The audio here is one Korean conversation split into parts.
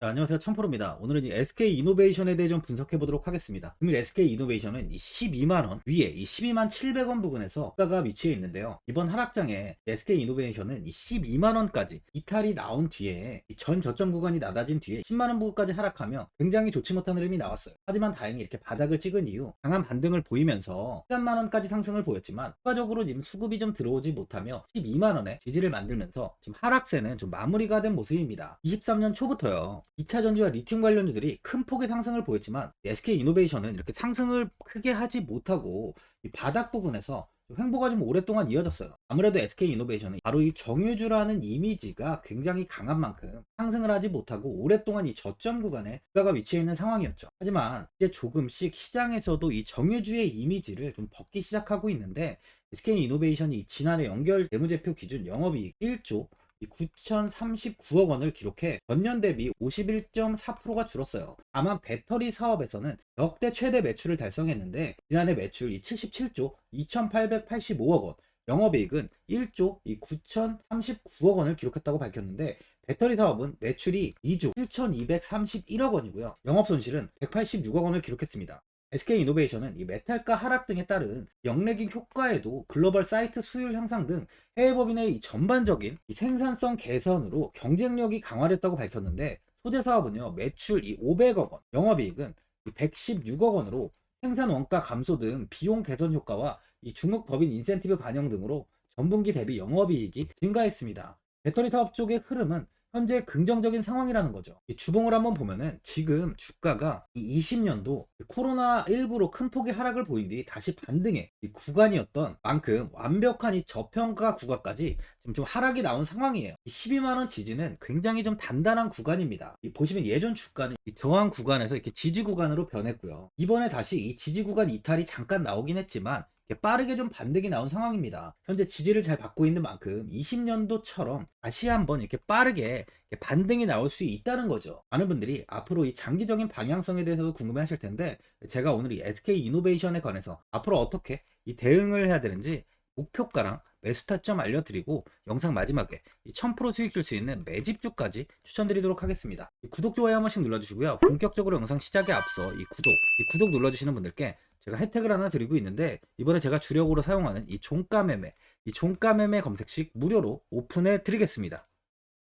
자, 안녕하세요. 천프로입니다. 오늘은 이 SK 이노베이션에 대해 좀 분석해 보도록 하겠습니다. 금일 SK 이노베이션은 이 12만원 위에 이 12만 700원 부근에서 주가가 위치해 있는데요. 이번 하락장에 SK 이노베이션은 이 12만원까지 이탈이 나온 뒤에 이전 저점 구간이 낮아진 뒤에 10만원 부근까지 하락하며 굉장히 좋지 못한 흐름이 나왔어요. 하지만 다행히 이렇게 바닥을 찍은 이후 강한 반등을 보이면서 13만원까지 상승을 보였지만 추가적으로 지금 수급이 좀 들어오지 못하며 12만원에 지지를 만들면서 지금 하락세는 좀 마무리가 된 모습입니다. 23년 초부터요. 2차 전지와 리튬 관련주들이 큰 폭의 상승을 보였지만 SK 이노베이션은 이렇게 상승을 크게 하지 못하고 이 바닥 부분에서 횡보가 좀 오랫동안 이어졌어요. 아무래도 SK 이노베이션은 바로 이 정유주라는 이미지가 굉장히 강한 만큼 상승을 하지 못하고 오랫동안 이 저점 구간에 주가가 위치해 있는 상황이었죠. 하지만 이제 조금씩 시장에서도 이 정유주의 이미지를 좀 벗기 시작하고 있는데 SK 이노베이션이 지난해 연결 재무제표 기준 영업이익 1조 9,039억 원을 기록해 전년 대비 51.4%가 줄었어요. 다만 배터리 사업에서는 역대 최대 매출을 달성했는데 지난해 매출 이 77조 2,885억 원, 영업이익은 1조 이 9,039억 원을 기록했다고 밝혔는데 배터리 사업은 매출이 2조 7,231억 원이고요. 영업 손실은 186억 원을 기록했습니다. SK 이노베이션은 이 메탈가 하락 등에 따른 역내긴 효과에도 글로벌 사이트 수율 향상 등 해외 법인의 이 전반적인 이 생산성 개선으로 경쟁력이 강화됐다고 밝혔는데 소재 사업은요 매출 이 500억 원, 영업이익은 이 116억 원으로 생산 원가 감소 등 비용 개선 효과와 이 중국 법인 인센티브 반영 등으로 전분기 대비 영업이익이 증가했습니다. 배터리 사업 쪽의 흐름은 현재 긍정적인 상황이라는 거죠. 이 주봉을 한번 보면은 지금 주가가 이 20년도 코로나19로 큰 폭의 하락을 보인 뒤 다시 반등의 이 구간이었던 만큼 완벽한 이 저평가 구간까지 지금 좀 하락이 나온 상황이에요. 이 12만원 지지는 굉장히 좀 단단한 구간입니다. 이 보시면 예전 주가는 이 저항 구간에서 이렇게 지지 구간으로 변했고요. 이번에 다시 이 지지 구간 이탈이 잠깐 나오긴 했지만 빠르게 좀 반등이 나온 상황입니다. 현재 지지를 잘 받고 있는 만큼 20년도처럼 다시 한번 이렇게 빠르게 반등이 나올 수 있다는 거죠. 많은 분들이 앞으로 이 장기적인 방향성에 대해서도 궁금해 하실 텐데 제가 오늘 이 SK 이노베이션에 관해서 앞으로 어떻게 이 대응을 해야 되는지 목표가랑 매수 타점 알려드리고 영상 마지막에 이1000% 수익 줄 수 있는 매집주까지 추천드리도록 하겠습니다. 이 구독, 좋아요 한 번씩 눌러주시고요. 본격적으로 영상 시작에 앞서 이 구독, 이 구독 눌러주시는 분들께 제가 혜택을 하나 드리고 있는데 이번에 제가 주력으로 사용하는 이 종가 매매, 이 종가 매매 검색식 무료로 오픈해 드리겠습니다.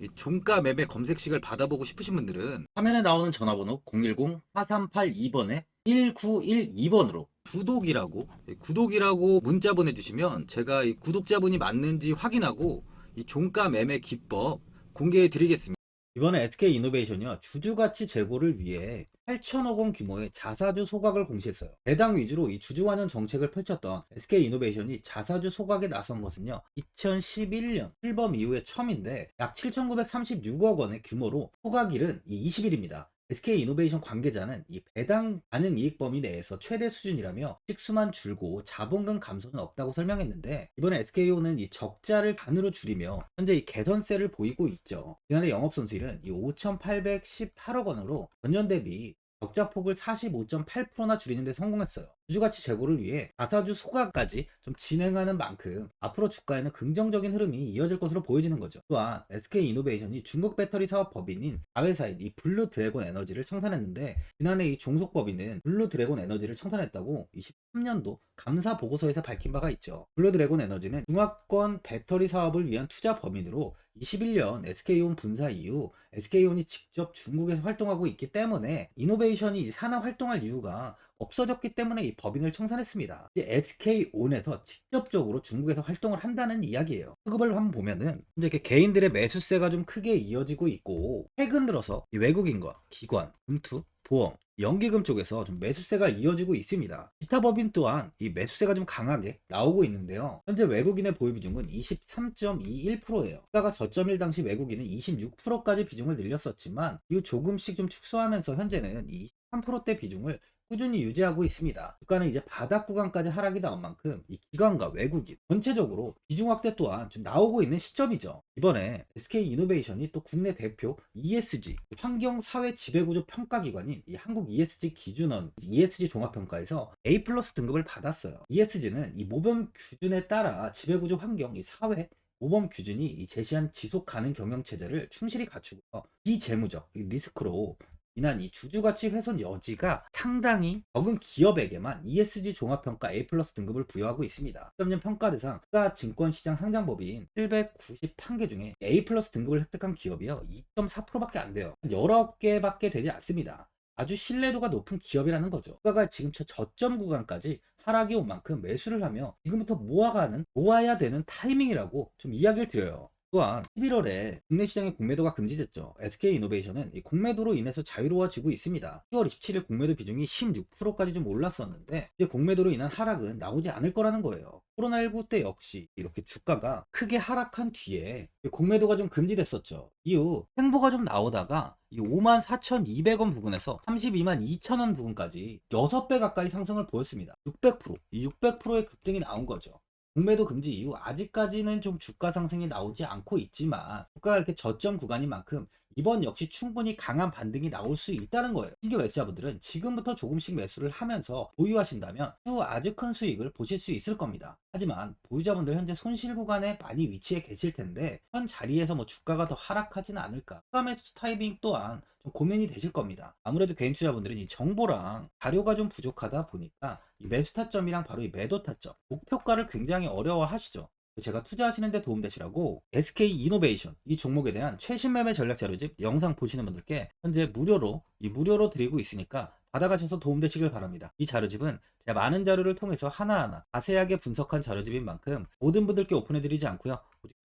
이 종가 매매 검색식을 받아보고 싶으신 분들은 화면에 나오는 전화번호 010-4382번에 1912번으로 구독이라고 예, 구독이라고 문자 보내주시면 제가 이 구독자분이 맞는지 확인하고 이 종가 매매 기법 공개해 드리겠습니다. 이번에 SK 이노베이션이요 주주 가치 제고를 위해 8천억 원 규모의 자사주 소각을 공시했어요. 배당 위주로 이 주주 환원 정책을 펼쳤던 SK 이노베이션이 자사주 소각에 나선 것은요 2011년 실범 이후에 처음인데 약 7,936억 원의 규모로 소각일은 이 20일입니다. SK 이노베이션 관계자는 이 배당 가능 이익 범위 내에서 최대 수준이라며 식수만 줄고 자본금 감소는 없다고 설명했는데 이번에 SKO는 이 적자를 반으로 줄이며 현재 이 개선세를 보이고 있죠. 지난해 영업 손실은 이 5,818억 원으로 전년 대비 적자폭을 45.8%나 줄이는 데 성공했어요. 주주가치 제고를 위해 자사주 소각까지 좀 진행하는 만큼 앞으로 주가에는 긍정적인 흐름이 이어질 것으로 보여지는 거죠. 또한 SK 이노베이션이 중국 배터리 사업 법인인 자회사인 이 블루 드래곤 에너지를 청산했는데 지난해 이 종속 법인은 블루 드래곤 에너지를 청산했다고 23년도 감사 보고서에서 밝힌 바가 있죠. 블루 드래곤 에너지는 중화권 배터리 사업을 위한 투자 범인으로 21년 SK온 분사 이후 SK온이 직접 중국에서 활동하고 있기 때문에 이노베이션이 산업 활동할 이유가 없어졌기 때문에 이 법인을 청산했습니다. SK온에서 직접적으로 중국에서 활동을 한다는 이야기예요. 수급을 한번 보면은 이제 이렇게 개인들의 매수세가 좀 크게 이어지고 있고 최근 들어서 이 외국인과 기관, 금투, 보험, 연기금 쪽에서 좀 매수세가 이어지고 있습니다. 기타 법인 또한 이 매수세가 좀 강하게 나오고 있는데요. 현재 외국인의 보유 비중은 23.21%예요. 주가가 저점일 당시 외국인은 26%까지 비중을 늘렸었지만 이후 조금씩 좀 축소하면서 현재는 23%대 비중을 꾸준히 유지하고 있습니다. 주가는 이제 바닥 구간까지 하락이 나온 만큼 이 기관과 외국인 전체적으로 비중 확대 또한 좀 나오고 있는 시점이죠. 이번에 SK 이노베이션이 또 국내 대표 ESG 환경 사회 지배구조 평가 기관인 이 한국 ESG 기준원 ESG 종합평가에서 A 플러스 등급을 받았어요. ESG는 이 모범 규준에 따라 지배구조 환경 이 사회 모범 규준이 이 제시한 지속 가능 경영 체제를 충실히 갖추고 비재무적 이 리스크로 인한 이 주주가치 훼손 여지가 상당히 적은 기업에게만 ESG 종합평가 A 등급을 부여하고 있습니다. 점점 평가 대상 국가 증권시장 상장법인 791개 중에 A 등급을 획득한 기업이요 2.4%밖에 안 돼요. 19개밖에 되지 않습니다. 아주 신뢰도가 높은 기업이라는 거죠. 국가가 지금 저 저점 구간까지 하락이 온 만큼 매수를 하며 지금부터 모아가는 모아야 되는 타이밍이라고 좀 이야기를 드려요. 또한 11월에 국내 시장의 공매도가 금지됐죠. SK 이노베이션은 이 공매도로 인해서 자유로워지고 있습니다. 10월 27일 공매도 비중이 16%까지 좀 올랐었는데 이제 공매도로 인한 하락은 나오지 않을 거라는 거예요. 코로나19 때 역시 이렇게 주가가 크게 하락한 뒤에 공매도가 좀 금지됐었죠. 이후 행보가 좀 나오다가 이 54,200원 부근에서 32만 2천원 부근까지 6배 가까이 상승을 보였습니다. 600%, 이 600%의 급등이 나온 거죠. 공매도 금지 이후 아직까지는 좀 주가 상승이 나오지 않고 있지만 주가가 이렇게 저점 구간인 만큼 이번 역시 충분히 강한 반등이 나올 수 있다는 거예요. 신규 매수자분들은 지금부터 조금씩 매수를 하면서 보유하신다면 후 아주 큰 수익을 보실 수 있을 겁니다. 하지만 보유자분들 현재 손실 구간에 많이 위치해 계실 텐데 현 자리에서 뭐 주가가 더 하락하지는 않을까. 추가 매수 타이밍 또한 좀 고민이 되실 겁니다. 아무래도 개인 투자분들은 이 정보랑 자료가 좀 부족하다 보니까 이 매수 타점이랑 바로 이 매도 타점, 목표가를 굉장히 어려워하시죠. 제가 투자하시는 데 도움되시라고 SK 이노베이션 이 종목에 대한 최신 매매 전략 자료집 영상 보시는 분들께 현재 무료로 이 무료로 드리고 있으니까 받아가셔서 도움되시길 바랍니다. 이 자료집은 제가 많은 자료를 통해서 하나하나 자세하게 분석한 자료집인 만큼 모든 분들께 오픈해드리지 않고요.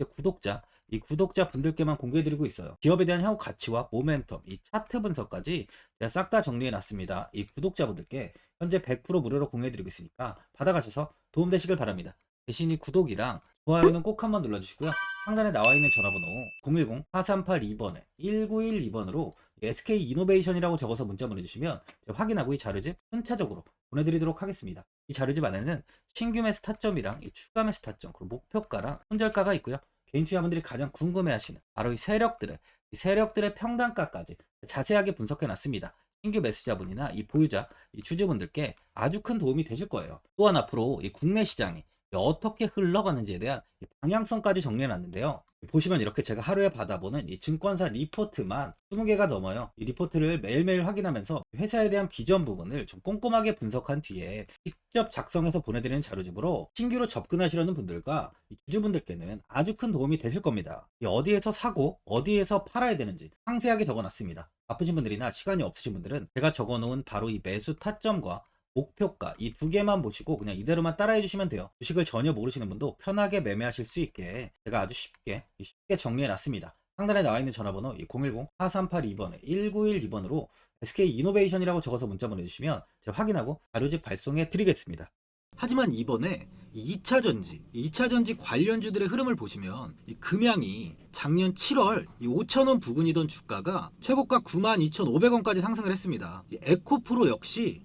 구독자 이 구독자 분들께만 공개해드리고 있어요. 기업에 대한 향후 가치와 모멘텀, 이 차트 분석까지 제가 싹 다 정리해놨습니다. 이 구독자분들께 현재 100% 무료로 공개해드리고 있으니까 받아가셔서 도움되시길 바랍니다. 대신 이 구독이랑 좋아요는 꼭 한번 눌러주시고요. 상단에 나와 있는 전화번호 010-4382번에 1912번으로 SK 이노베이션이라고 적어서 문자 보내주시면 확인하고 이 자료집 순차적으로 보내드리도록 하겠습니다. 이 자료집 안에는 신규 매수 타점이랑 이 추가 매수 타점 그리고 목표가랑 손절가가 있고요. 개인 투자분들이 가장 궁금해하시는 바로 이 세력들의 이 세력들의 평단가까지 자세하게 분석해 놨습니다. 신규 매수자분이나 이 보유자, 이 주주분들께 아주 큰 도움이 되실 거예요. 또한 앞으로 이 국내 시장이 어떻게 흘러가는지에 대한 방향성까지 정리해 놨는데요. 보시면 이렇게 제가 하루에 받아보는 이 증권사 리포트만 20개가 넘어요. 이 리포트를 매일매일 확인하면서 회사에 대한 비전 부분을 좀 꼼꼼하게 분석한 뒤에 직접 작성해서 보내드리는 자료집으로 신규로 접근하시려는 분들과 이 주주분들께는 아주 큰 도움이 되실 겁니다. 이 어디에서 사고 어디에서 팔아야 되는지 상세하게 적어놨습니다. 바쁘신 분들이나 시간이 없으신 분들은 제가 적어놓은 바로 이 매수 타점과 목표가 이 두 개만 보시고 그냥 이대로만 따라해 주시면 돼요. 주식을 전혀 모르시는 분도 편하게 매매하실 수 있게 제가 아주 쉽게 쉽게 정리해 놨습니다. 상단에 나와 있는 전화번호 010-4382번에 1912번으로 SK 이노베이션이라고 적어서 문자 보내주시면 제가 확인하고 자료집 발송해 드리겠습니다. 하지만 이번에 2차 전지, 2차 전지 관련주들의 흐름을 보시면 이 금양이 작년 7월 5천원 부근이던 주가가 최고가 92,500원까지 상승을 했습니다. 이 에코프로 역시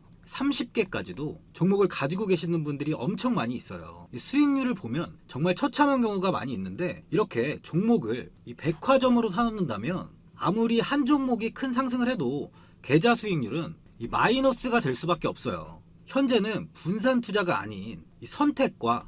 30개까지도 종목을 가지고 계시는 분들이 엄청 많이 있어요. 이 수익률을 보면 정말 처참한 경우가 많이 있는데 이렇게 종목을 이 백화점으로 사놓는다면 아무리 한 종목이 큰 상승을 해도 계좌 수익률은 이 마이너스가 될 수밖에 없어요. 현재는 분산 투자가 아닌 이 선택과